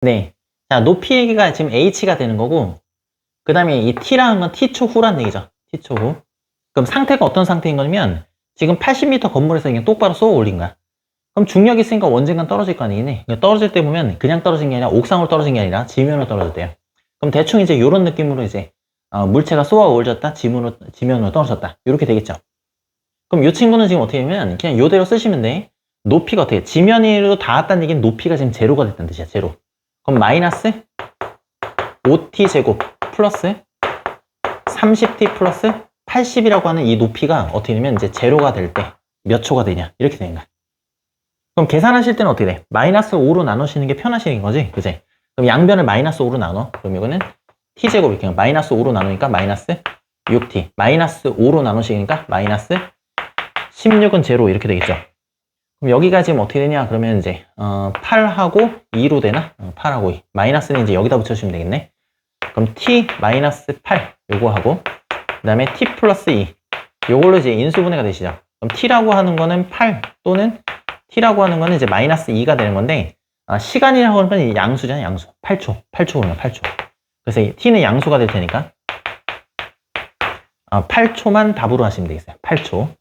네. 자, 높이가 지금 h가 되는 거고, 그 다음에 이 t라는 건 t초 후란 얘기죠. t초 후. 그럼 상태가 어떤 상태인 거냐면, 지금 80m 건물에서 그냥 똑바로 쏘아 올린 거야. 그럼 중력이 있으니까 언젠간 떨어질 거? 그러니까 떨어질 때 보면 그냥 떨어진 게 아니라 옥상으로 떨어진 게 아니라 지면으로 떨어졌대요. 그럼 대충 이제 이런 느낌으로 이제 어, 물체가 쏘아 올졌다, 지면으로, 지면으로 떨어졌다. 이렇게 되겠죠. 그럼 이 친구는 지금 어떻게 되면 그냥 이대로 쓰시면 돼. 높이가 어떻게 돼? 지면으로 닿았다는 얘기는 높이가 지금 제로가 됐다는 뜻이야, 제로. 그럼 마이너스 5t 제곱 플러스 30t 플러스 80이라고 하는 이 높이가 어떻게 되면 이제 제로가 될 때 몇 초가 되냐 이렇게 되는 거야. 그럼 계산하실 때는 어떻게 돼? 마이너스 5로 나누시는 게 편하신 거지, 그지? 그럼 양변을 마이너스 5로 나눠. 그럼 이거는 t 제곱 이렇게 마이너스 5로 나누니까 마이너스 6t 마이너스 5로 나누시니까 마이너스 16은 제로 이렇게 되겠죠. 그럼 여기가 지금 어떻게 되냐? 그러면 이제 어, 8하고 2로 되나? 어, 8하고 2. 마이너스는 이제 여기다 붙여주시면 되겠네. 그럼 t 마이너스 8 요거 하고 그 다음에 t 플러스 2 요걸로 이제 인수분해가 되시죠. 그럼 t라고 하는 거는 8 또는 t라고 하는 거는 이제 마이너스 2가 되는 건데 아, 시간이라고 하는 건 양수잖아요. 양수. 8초. 8초 그러면 8초. 그래서 이 t는 양수가 될 테니까 아, 8초만 답으로 하시면 되겠어요. 8초.